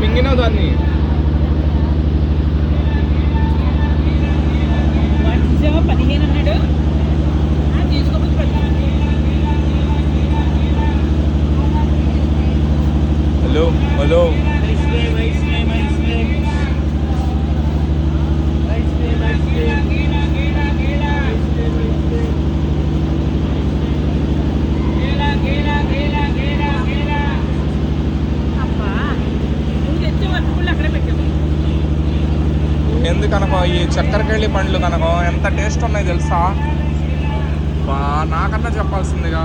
మింగినా దాన్ని. పదిహేను అన్నాడు. Hello hello. ఎందుకనకో ఈ చక్కెరకేళి పండ్లు కనుకో ఎంత టేస్ట్ ఉన్నాయి తెలుసా? బా నాకన్నా చెప్పాల్సిందిగా.